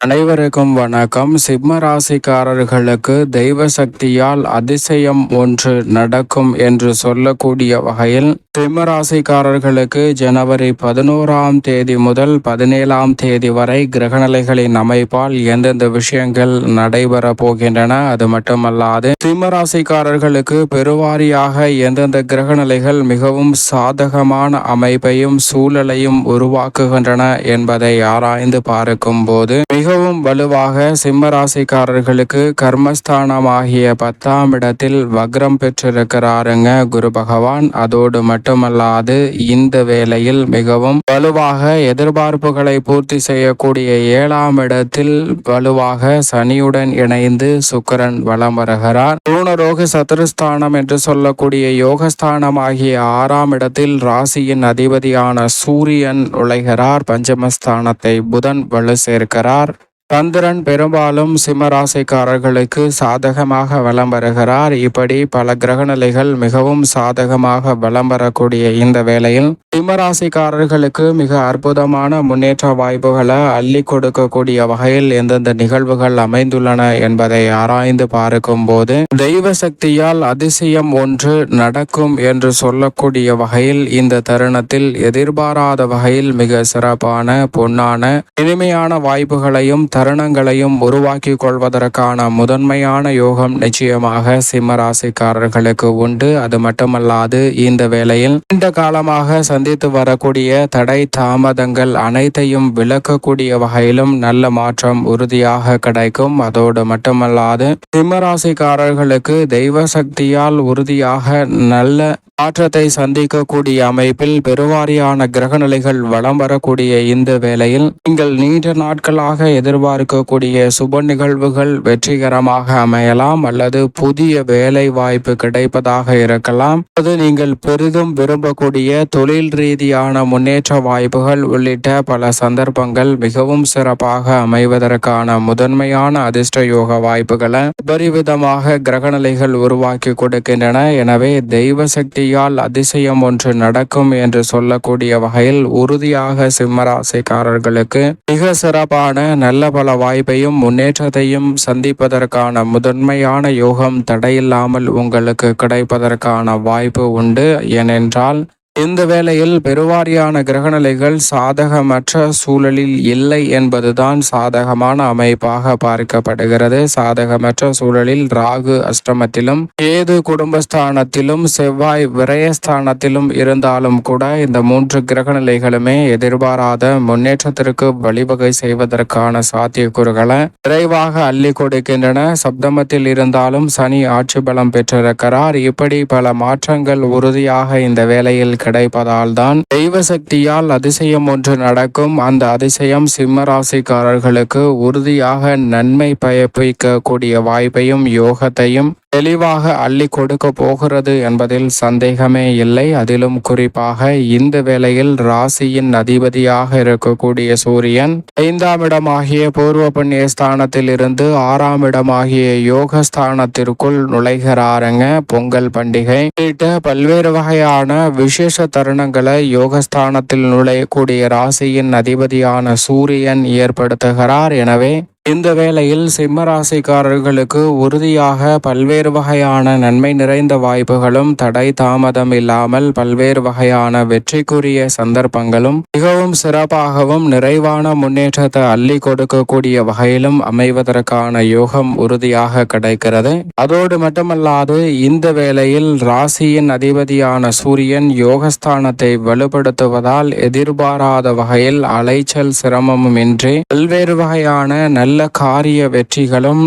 அனைவருக்கும் வணக்கம். சிம்ம ராசிக்காரர்களுக்கு தெய்வ சக்தியால் அதிசயம் ஒன்று நடக்கும் என்று சொல்லக்கூடிய வகையில் சிம்ம ராசிக்காரர்களுக்கு ஜனவரி பதினோராம் தேதி முதல் பதினேழாம் தேதி வரை கிரகநிலைகளின் அமைப்பால் எந்தெந்த விஷயங்கள் நடைபெற போகின்றன? அது மட்டுமல்லாது சிம்ம ராசிக்காரர்களுக்கு பெருவாரியாக எந்தெந்த கிரகநிலைகள் மிகவும் சாதகமான அமைப்பையும் சூழலையும் உருவாக்குகின்றன என்பதை ஆராய்ந்து பார்க்கும் போது மிக மிகவும் வலுவாக சிம்மராசிக்காரர்களுக்கு கர்மஸ்தானமாகிய பத்தாம் இடத்தில் வக்ரம் பெற்றிருக்கிறாருங்க குரு பகவான். அதோடு மட்டுமல்லாது இந்த வேளையில் மிகவும் வலுவாக எதிர்பார்ப்புகளை பூர்த்தி செய்யக்கூடிய ஏழாம் இடத்தில் வலுவாக சனியுடன் இணைந்து சுக்கரன் வலம் வருகிறார். பூனரோக சதுரஸ்தானம் என்று சொல்லக்கூடிய யோகஸ்தானம் ஆகிய ஆறாம் இடத்தில் ராசியின் அதிபதியான சூரியன் உழைகிறார் பஞ்சமஸ்தானத்தை புதன் வலு சேர்க்கிறார். சந்திரன் பெரும்பாலும் சிம்மராசிக்காரர்களுக்கு சாதகமாக வலம் வருகிறார். இப்படி பல கிரகநிலைகள் மிகவும் சாதகமாக வலம் வரக்கூடிய இந்த வேளையில் சிம்மராசிக்காரர்களுக்கு மிக அற்புதமான முன்னேற்ற வாய்ப்புகளை அள்ளி கொடுக்கக்கூடிய வகையில் எந்தெந்த நிகழ்வுகள் அமைந்துள்ளன என்பதை ஆராய்ந்து பார்க்கும் போது தெய்வ சக்தியால் அதிசயம் ஒன்று நடக்கும் என்று சொல்லக்கூடிய வகையில் இந்த தருணத்தில் எதிர்பாராத வகையில் மிக சிறப்பான பொன்னான இனிமையான வாய்ப்புகளையும் தருணங்களையும் உருவாக்கி கொள்வதற்கான முதன்மையான யோகம் நிச்சயமாக சிம்மராசிக்காரர்களுக்கு உண்டு. அது மட்டுமல்லாது இந்த வேளையில் நீண்ட காலமாக சந்தித்து வரக்கூடிய தடை தாமதங்கள் அனைத்தையும் விளக்கக்கூடிய வகையிலும் நல்ல மாற்றம் உறுதியாக கிடைக்கும். அதோடு மட்டுமல்லாது சிம்மராசிக்காரர்களுக்கு தெய்வ சக்தியால் உறுதியாக நல்ல மாற்றத்தை சந்திக்கக்கூடிய அமைப்பில் பெருவாரியான கிரகநிலைகள் வளம் வரக்கூடிய இந்த வேளையில் நீங்கள் நீண்ட நாட்களாக எதிர்பார்க்கக்கூடிய சுப நிகழ்வுகள் வெற்றிகரமாக அமையலாம் அல்லது புதிய வேலை வாய்ப்பு கிடைப்பதாக இருக்கலாம். அது நீங்கள் பெரிதும் விரும்பக்கூடிய தொழில் ரீதியான முன்னேற்ற வாய்ப்புகள் உள்ளிட்ட பல சந்தர்ப்பங்கள் மிகவும் சிறப்பாக அமைவதற்கான முதன்மையான அதிர்ஷ்ட யோக வாய்ப்புகளை உபரிவிதமாக கிரகநிலைகள் உருவாக்கி கொடுக்கின்றன. எனவே தெய்வ சக்தி கையால் அதிசயம் ஒன்று நடக்கும் என்று சொல்லக்கூடிய வகையில் உறுதியாக சிம்மராசிக்காரர்களுக்கு மிக சிறப்பான நல்ல பல வாய்ப்பையும் முன்னேற்றத்தையும் சந்திப்பதற்கான முதன்மையான யோகம் தடையில்லாமல் உங்களுக்கு கிடைப்பதற்கான வாய்ப்பு உண்டு. ஏனென்றால் இந்த வேளையில் பெருவாரியான கிரகநிலைகள் சாதகமற்ற சூழலில் இல்லை என்பதுதான் சாதகமான அமைப்பாக பார்க்கப்படுகிறது. சாதகமற்ற சூழலில் ராகு அஷ்டமத்திலும் ஏது குடும்பஸ்தானத்திலும் செவ்வாய் விரயஸ்தானத்திலும் இருந்தாலும் கூட இந்த மூன்று கிரகநிலைகளுமே எதிர்பாராத முன்னேற்றத்திற்கு வழிவகை செய்வதற்கான சாத்தியக்கூறுகளை விரைவாக அள்ளி கொடுக்கின்றன. சப்தமத்தில் இருந்தாலும் சனி ஆட்சி பலம் பெற்றிருக்கிறார். இப்படி பல மாற்றங்கள் உறுதியாக இந்த வேளையில் கிடைப்பதால்தான் தெய்வ சக்தியால் அதிசயம் ஒன்று நடக்கும். அந்த அதிசயம் சிம்ம ராசிக்காரர்களுக்கு உறுதியாக நன்மை பயப்பிக்கக்கூடிய வாய்ப்பையும் யோகத்தையும் தெளிவாக அள்ளி கொடுக்க போகிறது என்பதில் சந்தேகமே இல்லை. அதிலும் குறிப்பாக இந்த வேளையில் ராசியின் அதிபதியாக இருக்கக்கூடிய சூரியன் ஐந்தாம் இடமாகிய பூர்வ புண்ணிய ஸ்தானத்தில் இருந்து ஆறாம் இடமாகிய யோக ஸ்தானத்திற்குள் நுழைகிறாருங்க. பொங்கல் பண்டிகை உள்ளிட்ட பல்வேறு வகையான விசேஷ தருணங்களை யோகஸ்தானத்தில் நுழையக்கூடிய ராசியின் அதிபதியான சூரியன் ஏற்படுத்துகிறார். எனவே இந்த வேளையில் சிம்மராசிக்காரர்களுக்கு உறுதியாக பல்வேறு வகையான நன்மை நிறைந்த வாய்ப்புகளும் தடை தாமதம் இல்லாமல் பல்வேறு வகையான வெற்றிக்குரிய சந்தர்ப்பங்களும் மிகவும் சிறப்பாகவும் நிறைவான முன்னேற்றத்தை அள்ளி கொடுக்கக்கூடிய வகையிலும் அமைவதற்கான யோகம் உறுதியாக கிடைக்கிறது. அதோடு மட்டுமல்லாது இந்த வேளையில் ராசியின் அதிபதியான சூரியன் யோகஸ்தானத்தை வலுப்படுத்துவதால் எதிர்பாராத வகையில் அலைச்சல் சிரமமும் இன்றி பல்வேறு வகையான நல்ல காரிய வெற்றிகளும்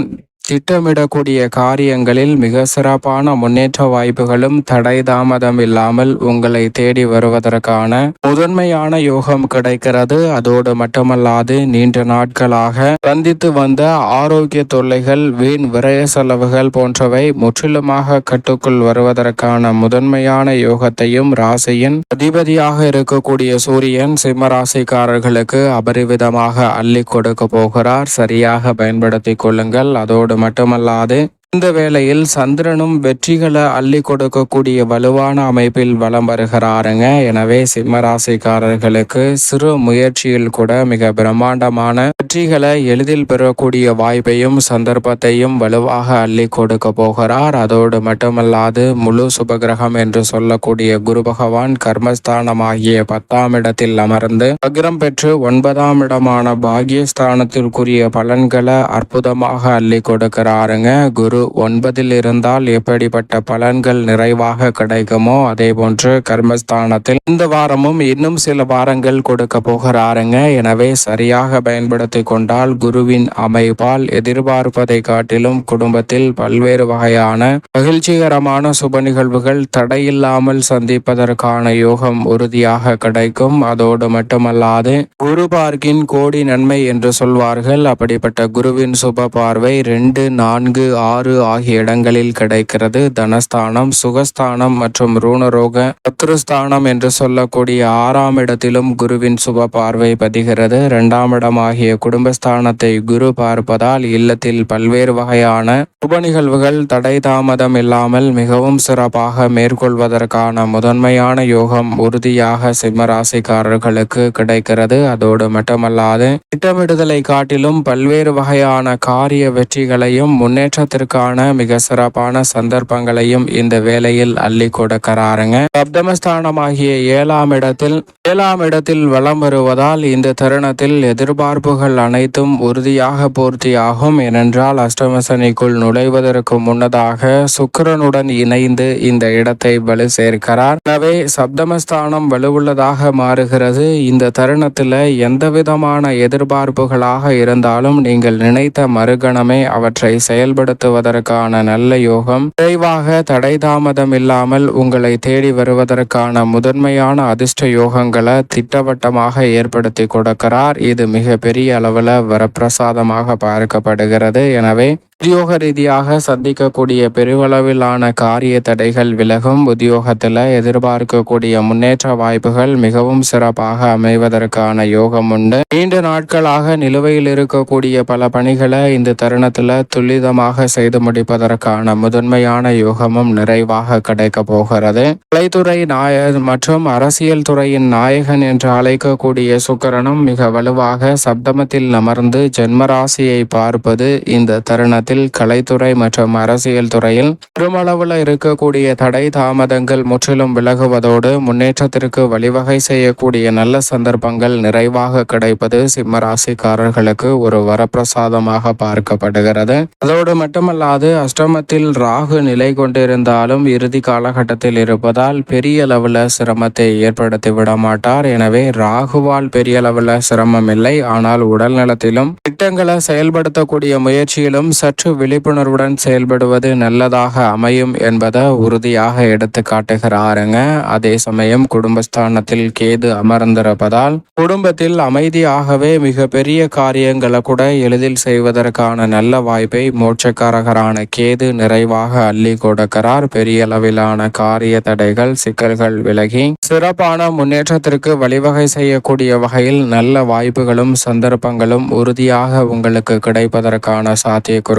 திட்டமிடக்கூடிய காரியங்களில் மிக சிறப்பான முன்னேற்ற வாய்ப்புகளும் தடை தாமதம் இல்லாமல் உங்களை தேடி வருவதற்கான முதன்மையான யோகம் கிடைக்கிறது. அதோடு மட்டுமல்லாது நீண்ட நாட்களாக சந்தித்து வந்த ஆரோக்கிய தொல்லைகள் வீண் விரய செலவுகள் போன்றவை முற்றிலுமாக கட்டுக்குள் வருவதற்கான முதன்மையான யோகத்தையும் ராசியின் அதிபதியாக இருக்கக்கூடிய சூரியன் சிம்மராசிக்காரர்களுக்கு அபரிவிதமாக அள்ளி கொடுக்க போகிறார். சரியாக பயன்படுத்திக் கொள்ளுங்கள். அதோடு மட்டுமல்லாது இந்த வேளையில் சந்திரனும் வெற்றிகளை அள்ளி கொடுக்கக்கூடிய வலுவான அமைப்பில் வலம் வருகிறாருங்க. எனவே சிம்மராசிக்காரர்களுக்கு சிறு முயற்சியில் கூட மிக பிரம்மாண்டமான வெற்றிகளை எளிதில் பெறக்கூடிய வாய்ப்பையும் சந்தர்ப்பத்தையும் வலுவாக அள்ளி கொடுக்க போகிறார். அதோடு மட்டுமல்லாது முழு சுபகிரகம் என்று சொல்லக்கூடிய குரு பகவான் கர்மஸ்தானமாகிய பத்தாம் இடத்தில் அமர்ந்து அக்ரம் பெற்று ஒன்பதாம் இடமான பாகியஸ்தானத்திற்குரிய பலன்களை அற்புதமாக அள்ளி கொடுக்கிறாருங்க. குரு ஒன்பதில் இருந்தால் எப்படிப்பட்ட பலன்கள் நிறைவாக கிடைக்குமோ அதே போன்று கர்மஸ்தானத்தில் இந்த வாரமும் இன்னும் சில வாரங்கள் கொடுக்க போகிறாருங்க. எனவே சரியாக பயன்படுத்தி கொண்டால் குருவின் அமைப்பால் எதிர்பார்ப்பதை காட்டிலும் குடும்பத்தில் பல்வேறு வகையான மகிழ்ச்சிகரமான சுப நிகழ்வுகள் தடையில்லாமல் சந்திப்பதற்கான யோகம் உறுதியாக கிடைக்கும். அதோடு மட்டுமல்லாது குரு பார்க்கின் கோடி நன்மை என்று சொல்வார்கள். அப்படிப்பட்ட குருவின் சுப பார்வை ரெண்டு நான்கு ஆறு ஆகிய இடங்களில் கிடைக்கிறது. தனஸ்தானம் சுகஸ்தானம் மற்றும் ரூணரோக சத்ருஸ்தானம் என்று சொல்லக்கூடிய ஆறாம் இடத்திலும் குருவின் சுப பார்வை பதிகிறது. இரண்டாம் இடமாகிய குடும்பஸ்தானத்தை குரு பார்ப்பதால் இல்லத்தில் பல்வேறு வகையான சுப நிகழ்வுகள் தடை தாமதம் இல்லாமல் மிகவும் சிறப்பாக மேற்கொள்வதற்கான முதன்மையான யோகம் உறுதியாக சிம்மராசிக்காரர்களுக்கு கிடைக்கிறது. அதோடு மட்டுமல்லாது திட்டமிடுதலை காட்டிலும் பல்வேறு வகையான காரிய வெற்றிகளையும் முன்னேற்றத்திற்கு சிறப்பான மிக சிறப்பான சந்தர்ப்பங்களையும் இந்த வேலையில் அள்ளி கொடுக்கிறாருங்க. சப்தமஸ்தானமாகிய ஏழாம் இடத்தில் ஏழாம் இடத்தில் வலம் வருவதால் இந்த தருணத்தில் எதிர்பார்ப்புகள் அனைத்தும் உறுதியாக பூர்த்தியாகும். ஏனென்றால் அஷ்டமசனிக்குள் நுழைவதற்கு முன்னதாக சுக்கரனுடன் இணைந்து இந்த இடத்தை வலு சேர்க்கிறார். எனவே சப்தமஸ்தானம் வலுவுள்ளதாக மாறுகிறது. இந்த தருணத்தில் எந்த விதமான எதிர்பார்ப்புகளாக இருந்தாலும் நீங்கள் நினைத்த மறுகணமே அவற்றை செயல்படுத்துவதற்கு செயல்படுத்துவதற்கான நல்ல யோகம். விரைவாக தடை தாமதம் இல்லாமல் உங்களை தேடி வருவதற்கான முதன்மையான அதிர்ஷ்ட யோகங்களை திட்டவட்டமாக ஏற்படுத்தி கொடுக்கிறார். இது மிக பெரிய அளவில் வரப்பிரசாதமாக பார்க்கப்படுகிறது. எனவே உத்தியோக ரீதியாக சந்திக்கக்கூடிய பெருவளவிலான காரிய தடைகள் விலகும். உத்தியோகத்தில் எதிர்பார்க்கக்கூடிய முன்னேற்ற வாய்ப்புகள் மிகவும் சிறப்பாக அமைவதற்கான யோகம் உண்டு. நீண்ட நாட்களாக நிலுவையில் இருக்கக்கூடிய பல பணிகளை இந்த தருணத்தில் துல்லிதமாக செய்து முடிப்பதற்கான முதன்மையான யோகமும் நிறைவாக கிடைக்க போகிறது. கலைத்துறை நாய மற்றும் அரசியல் துறையின் நாயகன் என்று அழைக்கக்கூடிய சுக்கரனும் மிக வலுவாக சப்தமத்தில் அமர்ந்து ஜென்மராசியை பார்ப்பது இந்த தருணத்தில் கலைத்துறை மற்றும் அரசியல் துறையில் பெருமளவில் இருக்கக்கூடிய தடை தாமதங்கள் முற்றிலும் விலகுவதோடு முன்னேற்றத்திற்கு வழிவகை செய்யக்கூடிய நல்ல சந்தர்ப்பங்கள் நிறைவாக கிடைப்பது சிம்ம ராசிக்காரர்களுக்கு ஒரு வரப்பிரசாதமாக பார்க்கப்படுகிறது. அதோடு மட்டுமல்லாது அஷ்டமத்தில் ராகு நிலை கொண்டிருந்தாலும் இறுதி காலகட்டத்தில் இருப்பதால் பெரிய அளவில் சிரமத்தை ஏற்படுத்தி விட மாட்டார். எனவே ராகுவால் பெரிய அளவில் சிரமம் இல்லை ஆனால் உடல் நலத்திலும் திட்டங்களை செயல்படுத்தக்கூடிய முயற்சியிலும் சற்று விழிப்புணர்வுடன் செயல்படுவது நல்லதாக அமையும் என்பதை உறுதியாக எடுத்து காட்டுகிறாருங்க. அதே சமயம் குடும்பஸ்தானத்தில் கேது அமர்ந்திருப்பதால் குடும்பத்தில் அமைதியாகவே மிக பெரிய காரியங்களை கூட எளிதில் செய்வதற்கான நல்ல வாய்ப்பை மோட்சக்காரகரான கேது நிறைவாக அள்ளி கொடுக்கிறார். பெரிய அளவிலான காரிய தடைகள் சிக்கல்கள் விலகி சிறப்பான முன்னேற்றத்திற்கு வழிவகை செய்யக்கூடிய வகையில் நல்ல வாய்ப்புகளும் சந்தர்ப்பங்களும் உறுதியாக உங்களுக்கு கிடைப்பதற்கான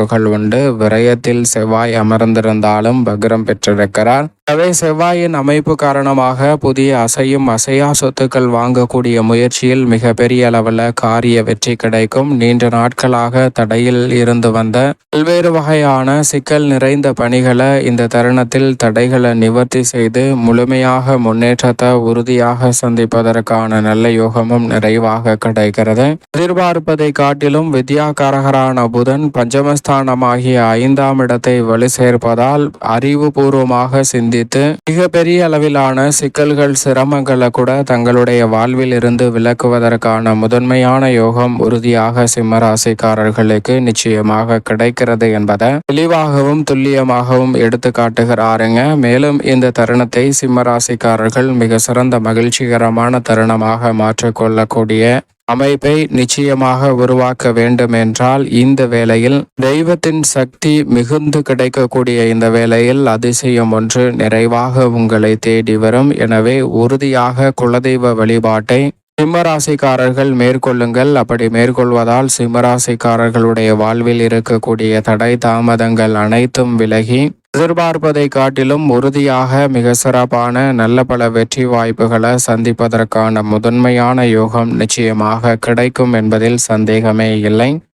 சாத்தியக்கூறுகள் உண்டு. விரயத்தில் செவ்வாய் அமர்ந்திருந்தாலும் பக்ரம் பெற்றிருக்கிறார். எனவே செவ்வாயின் அமைப்பு காரணமாக புதிய அசையும் அசையா சொத்துக்கள் வாங்கக்கூடிய முயற்சியில் மிக பெரிய அளவில் காரிய வெற்றி கிடைக்கும். நீண்ட நாட்களாக தடையில் இருந்து வந்த பல்வேறு வகையான சிக்கல் நிறைந்த பணிகளை இந்த தருணத்தில் தடைகளை நிவர்த்தி செய்து முழுமையாக முன்னேற்றத்தை உறுதியாக சந்திப்பதற்கான நல்ல யோகமும் நிறைவாக கிடைக்கிறது. எதிர்பார்ப்பதை காட்டிலும் வித்யாகாரகரான புதன் பஞ்சமஸ்தானமாகிய ஐந்தாம் இடத்தை வலு சேர்ப்பதால் அறிவுபூர்வமாக சிந்தி சிந்தித்து மிகப்பெரிய அளவிலான சிக்கல்கள் சிரமங்களை கூட தங்களுடைய வாழ்வில் இருந்து விலக்குவதற்கான முதன்மையான யோகம் உறுதியாக சிம்மராசிக்காரர்களுக்கு நிச்சயமாக கிடைக்கிறது என்பதை தெளிவாகவும் துல்லியமாகவும் எடுத்து காட்டுகிறாருங்க. மேலும் இந்த தருணத்தை சிம்மராசிக்காரர்கள் மிக சிறந்த மகிழ்ச்சிகரமான தருணமாக மாற்றிக்கொள்ளக்கூடிய அமைப்பை நிச்சயமாக உருவாக்க வேண்டும் என்றால் இந்த வேளையில் தெய்வத்தின் சக்தி மிகுந்து கிடைக்கக்கூடிய இந்த வேளையில் அதிசயம் ஒன்று நிறைவாக உங்களை தேடி வரும். எனவே உறுதியாக குலதெய்வ வழிபாட்டை சிம்மராசிக்காரர்கள் மேற்கொள்ளுங்கள். அப்படி மேற்கொள்வதால் சிம்மராசிக்காரர்களுடைய வாழ்வில் இருக்கக்கூடிய தடை தாமதங்கள் அனைத்தும் விலகி எதிர்பார்ப்பதை காட்டிலும் உறுதியாக மிக சிறப்பான நல்ல பல வெற்றி வாய்ப்புகளை சந்திப்பதற்கான முதன்மையான யோகம் நிச்சயமாக கிடைக்கும் என்பதில் சந்தேகமே இல்லை.